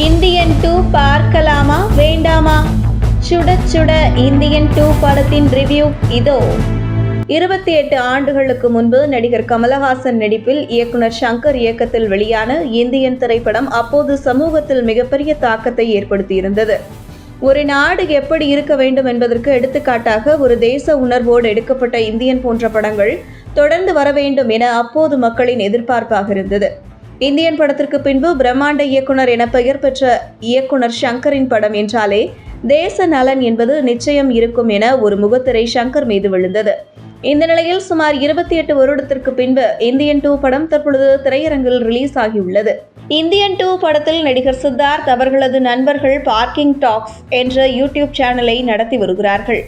Indian two பார்க்கலாமா? வேண்டாமா? சுட சுட இந்தியன் டூ படத்தின் ரிவ்யூ இதோ. இருபத்தி எட்டு ஆண்டுகளுக்கு முன்பு நடிகர் கமலஹாசன் நடிப்பில் இயக்குனர் சங்கர் இயக்கத்தில் வெளியான இந்தியன் திரைப்படம் அப்போது சமூகத்தில் மிகப்பெரிய தாக்கத்தை ஏற்படுத்தியிருந்தது. ஒரு நாடு எப்படி இருக்க வேண்டும் என்பதற்கு எடுத்துக்காட்டாக ஒரு தேச உணர்வோடு எடுக்கப்பட்ட இந்தியன் போன்ற படங்கள் தொடர்ந்து வர வேண்டும் என அப்போது மக்களின் எதிர்பார்ப்பாக இருந்தது. இந்தியன் படத்திற்கு பின்பு பிரம்மாண்ட இயக்குனர் என பெயர் பெற்ற இயக்குனர் ஷங்கரின் படம் என்றாலே தேச நலன் என்பது நிச்சயம் இருக்கும் என ஒரு முகத்திரை ஷங்கர் மீது விழுந்தது. இந்த நிலையில் சுமார் இருபத்தி எட்டு வருடத்திற்கு பின்பு இந்தியன் டூ படம் தற்பொழுது திரையரங்கில் ரிலீஸ் ஆகியுள்ளது. இந்தியன் டூ படத்தில் நடிகர் சித்தார்த் அவர்களது நண்பர்கள் பார்க்கிங் டாக்ஸ் என்ற யூடியூப் சேனலை நடத்தி வருகிறார்கள்.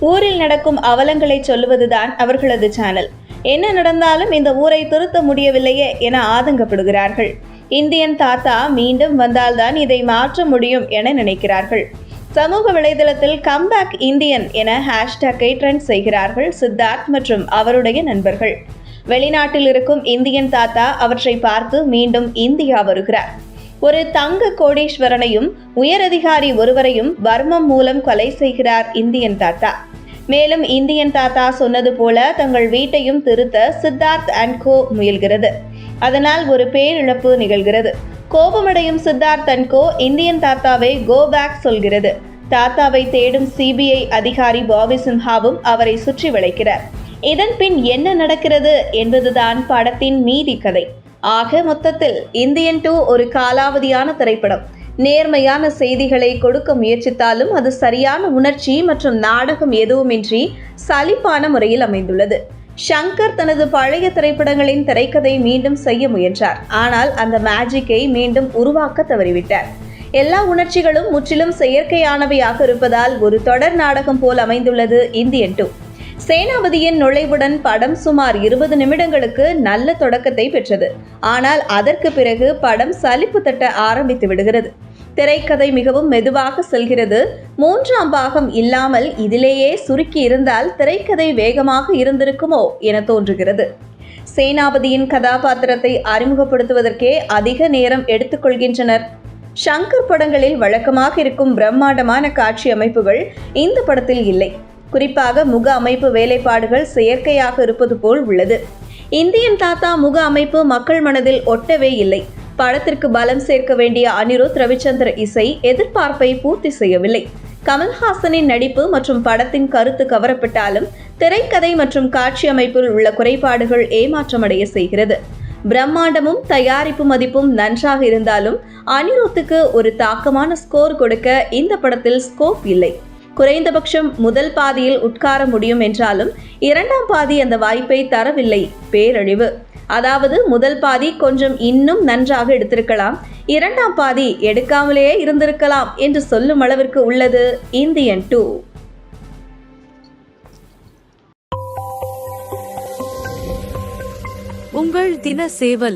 ஊரில் நடக்கும் அவலங்களை சொல்லுவதுதான் அவர்களது சேனல். என்ன நடந்தாலும் இந்த ஊரை திருத்த முடியவில்லையே என ஆதங்கப்படுகிறார்கள். இந்தியன் தாத்தா மீண்டும் வந்தால்தான் இதை மாற்ற முடியும் என நினைக்கிறார்கள். சமூக வலைதளத்தில் கம்பேக் இந்தியன் என ஹேஷ்டேக்கை ட்ரெண்ட் செய்கிறார்கள் சித்தார்த் மற்றும் அவருடைய நண்பர்கள். வெளிநாட்டில் இருக்கும் இந்தியன் தாத்தா அவற்றை பார்த்து மீண்டும் இந்தியா வருகிறார். ஒரு தங்க கோடீஸ்வரனையும் உயரதிகாரி ஒருவரையும் வர்மம் மூலம் கொலை செய்கிறார் இந்தியன் தாத்தா. மேலும் இந்தியன் தாத்தா சொன்னது போல தங்கள் வீட்டையும் திருத்த சித்தார்த் அண்ட் கோ முயல்கிறது. அதனால் ஒரு பேரிழப்பு நிகழ்கிறது. கோபமடையும் சித்தார்த் அண்ட் கோ இந்தியன் தாத்தாவை கோ பேக் சொல்கிறது. தாத்தாவை தேடும் சிபிஐ அதிகாரி பாபி சின்ஹாவும் அவரை சுற்றி வளைக்கிறார். இதன் பின் என்ன நடக்கிறது என்பதுதான் படத்தின் மீதி கதை. ஆக மொத்தத்தில் இந்தியன் டூ ஒரு காலாவதியான திரைப்படம். நேர்மையான செய்திகளை கொடுக்க முயற்சித்தாலும் அது சரியான உணர்ச்சி மற்றும் நாடகம் எதுவுமின்றி சலிப்பான முறையில் அமைந்துள்ளது. ஷங்கர் தனது பழைய திரைப்படங்களின் திரைக்கதை மீண்டும் செய்ய முயன்றார். ஆனால் அந்த மேஜிக்கை மீண்டும் உருவாக்க தவறிவிட்டார். எல்லா உணர்ச்சிகளும் முற்றிலும் செயற்கையானவையாக இருப்பதால் ஒரு தொடர் நாடகம் போல் அமைந்துள்ளது இந்தியன் டூ. சேனாபதியின் நுழைவுடன் படம் சுமார் இருபது நிமிடங்களுக்கு நல்ல தொடக்கத்தை பெற்றது. ஆனால் அதற்கு பிறகு படம் சலிப்பு தட்ட ஆரம்பித்து விடுகிறது. திரைக்கதை மிகவும் மெதுவாக செல்கிறது. மூன்றாம் பாகம் இல்லாமல் இதிலேயே சுருக்கி இருந்தால் திரைக்கதை வேகமாக இருந்திருக்குமோ என தோன்றுகிறது. சேனாபதியின் கதாபாத்திரத்தை அறிமுகப்படுத்துவதற்கே அதிக நேரம் எடுத்துக்கொள்கின்றனர் ஷங்கர் படங்களில் வழக்கமாக இருக்கும் பிரம்மாண்டமான காட்சி அமைப்புகள் இந்த படத்தில் இல்லை. குறிப்பாக முக அமைப்பு வேலைப்பாடுகள் செயற்கையாக இருப்பது போல் உள்ளது. இந்தியன் தாத்தா முக அமைப்பு மக்கள் மனதில் ஒட்டவே இல்லை. படத்திற்கு பலம் சேர்க்க வேண்டிய அனிருத் ரவிச்சந்திர இசை எதிர்பார்ப்பை பூர்த்தி செய்யவில்லை. கமல்ஹாசனின் நடிப்பு மற்றும் படத்தின் கருத்து கவரப்பட்டாலும் திரைக்கதை மற்றும் காட்சி அமைப்பில் உள்ள குறைபாடுகள் ஏமாற்றமடைய செய்கிறது. பிரம்மாண்டமும் தயாரிப்பு மதிப்பும் நன்றாக இருந்தாலும் அனிருத்துக்கு ஒரு தாக்கமான ஸ்கோர் கொடுக்க இந்த படத்தில் ஸ்கோப் இல்லை. குறைந்தபட்சம் முதல் பாதியில் உட்கார முடியும் என்றாலும் இரண்டாம் பாதி அந்த வாய்ப்பை தரவில்லை பேரழிவு. அதாவது முதல் பாதி கொஞ்சம் இன்னும் நன்றாக எடுத்திருக்கலாம். இரண்டாம் பாதி எடுக்காமலேயே இருந்திருக்கலாம் என்று சொல்லும் அளவிற்கு உள்ளது. Indian two. உங்கள் தின சேவல்